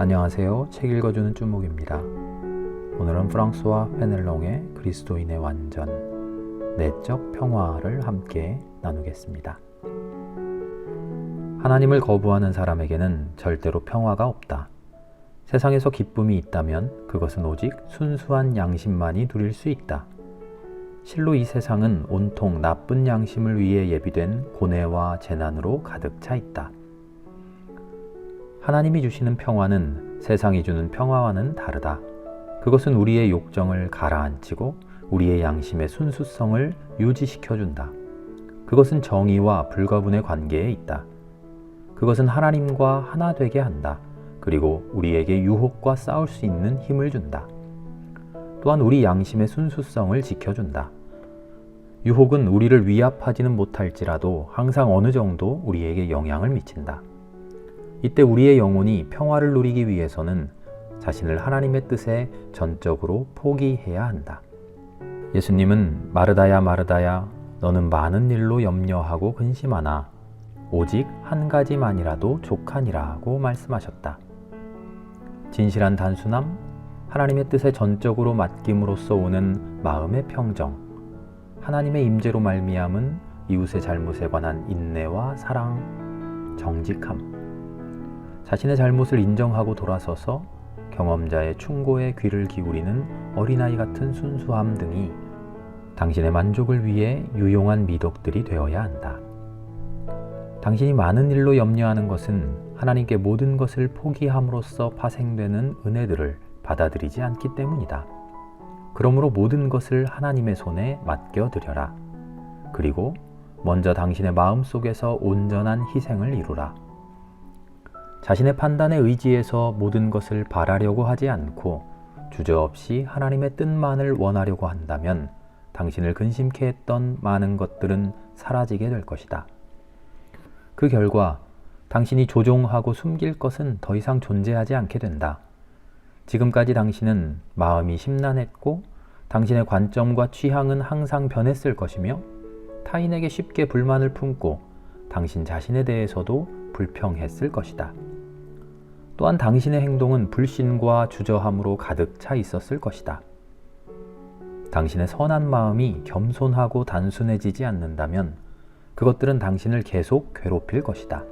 안녕하세요. 책 읽어주는 쭈목입니다. 오늘은 프랑스와 페넬롱의 그리스도인의 완전, 내적 평화를 함께 나누겠습니다. 하나님을 거부하는 사람에게는 절대로 평화가 없다. 세상에서 기쁨이 있다면 그것은 오직 순수한 양심만이 누릴 수 있다. 실로 이 세상은 온통 나쁜 양심을 위해 예비된 고뇌와 재난으로 가득 차 있다. 하나님이 주시는 평화는 세상이 주는 평화와는 다르다. 그것은 우리의 욕정을 가라앉히고 우리의 양심의 순수성을 유지시켜 준다. 그것은 정의와 불가분의 관계에 있다. 그것은 하나님과 하나 되게 한다. 그리고 우리에게 유혹과 싸울 수 있는 힘을 준다. 또한 우리 양심의 순수성을 지켜준다. 유혹은 우리를 위압하지는 못할지라도 항상 어느 정도 우리에게 영향을 미친다. 이때 우리의 영혼이 평화를 누리기 위해서는 자신을 하나님의 뜻에 전적으로 포기해야 한다. 예수님은 마르다야 마르다야 너는 많은 일로 염려하고 근심하나 오직 한 가지만이라도 족하니라고 말씀하셨다. 진실한 단순함, 하나님의 뜻에 전적으로 맡김으로써 오는 마음의 평정, 하나님의 임재로 말미암은 이웃의 잘못에 관한 인내와 사랑, 정직함, 자신의 잘못을 인정하고 돌아서서 경험자의 충고에 귀를 기울이는 어린아이 같은 순수함 등이 당신의 만족을 위해 유용한 미덕들이 되어야 한다. 당신이 많은 일로 염려하는 것은 하나님께 모든 것을 포기함으로써 파생되는 은혜들을 받아들이지 않기 때문이다. 그러므로 모든 것을 하나님의 손에 맡겨드려라. 그리고 먼저 당신의 마음 속에서 온전한 희생을 이루라. 자신의 판단에 의지해서 모든 것을 바라려고 하지 않고 주저없이 하나님의 뜻만을 원하려고 한다면 당신을 근심케 했던 많은 것들은 사라지게 될 것이다. 그 결과 당신이 조종하고 숨길 것은 더 이상 존재하지 않게 된다. 지금까지 당신은 마음이 심란했고 당신의 관점과 취향은 항상 변했을 것이며 타인에게 쉽게 불만을 품고 당신 자신에 대해서도 불평했을 것이다. 또한 당신의 행동은 불신과 주저함으로 가득 차 있었을 것이다. 당신의 선한 마음이 겸손하고 단순해지지 않는다면 그것들은 당신을 계속 괴롭힐 것이다.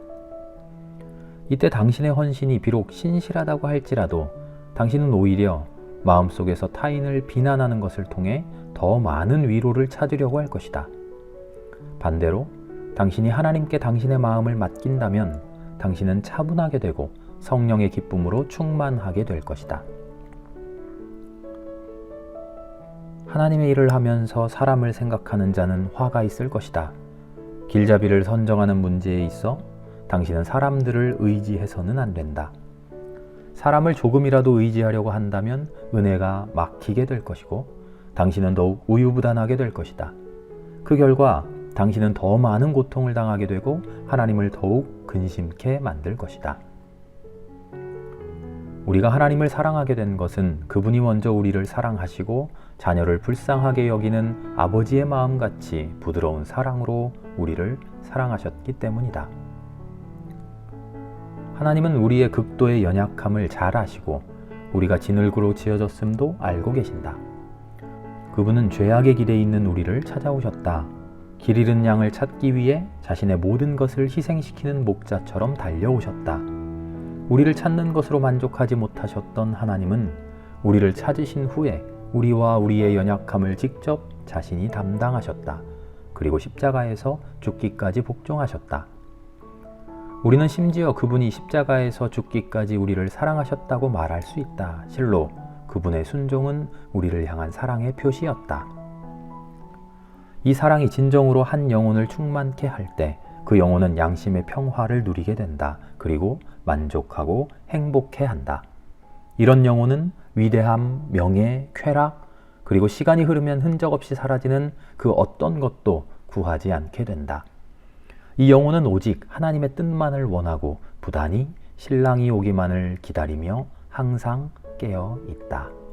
이때 당신의 헌신이 비록 신실하다고 할지라도 당신은 오히려 마음속에서 타인을 비난하는 것을 통해 더 많은 위로를 찾으려고 할 것이다. 반대로 당신이 하나님께 당신의 마음을 맡긴다면 당신은 차분하게 되고 성령의 기쁨으로 충만하게 될 것이다. 하나님의 일을 하면서 사람을 생각하는 자는 화가 있을 것이다. 길잡이를 선정하는 문제에 있어 당신은 사람들을 의지해서는 안 된다. 사람을 조금이라도 의지하려고 한다면 은혜가 막히게 될 것이고 당신은 더욱 우유부단하게 될 것이다. 그 결과 당신은 더 많은 고통을 당하게 되고 하나님을 더욱 근심케 만들 것이다. 우리가 하나님을 사랑하게 된 것은 그분이 먼저 우리를 사랑하시고 자녀를 불쌍하게 여기는 아버지의 마음같이 부드러운 사랑으로 우리를 사랑하셨기 때문이다. 하나님은 우리의 극도의 연약함을 잘 아시고 우리가 진흙으로 지어졌음도 알고 계신다. 그분은 죄악의 길에 있는 우리를 찾아오셨다. 길 잃은 양을 찾기 위해 자신의 모든 것을 희생시키는 목자처럼 달려오셨다. 우리를 찾는 것으로 만족하지 못하셨던 하나님은 우리를 찾으신 후에 우리와 우리의 연약함을 직접 자신이 담당하셨다. 그리고 십자가에서 죽기까지 복종하셨다. 우리는 심지어 그분이 십자가에서 죽기까지 우리를 사랑하셨다고 말할 수 있다. 실로 그분의 순종은 우리를 향한 사랑의 표시였다. 이 사랑이 진정으로 한 영혼을 충만케 할 때 그 영혼은 양심의 평화를 누리게 된다. 그리고 만족하고 행복해 한다. 이런 영혼은 위대함, 명예, 쾌락, 그리고 시간이 흐르면 흔적 없이 사라지는 그 어떤 것도 구하지 않게 된다. 이 영혼은 오직 하나님의 뜻만을 원하고 부단히 신랑이 오기만을 기다리며 항상 깨어 있다.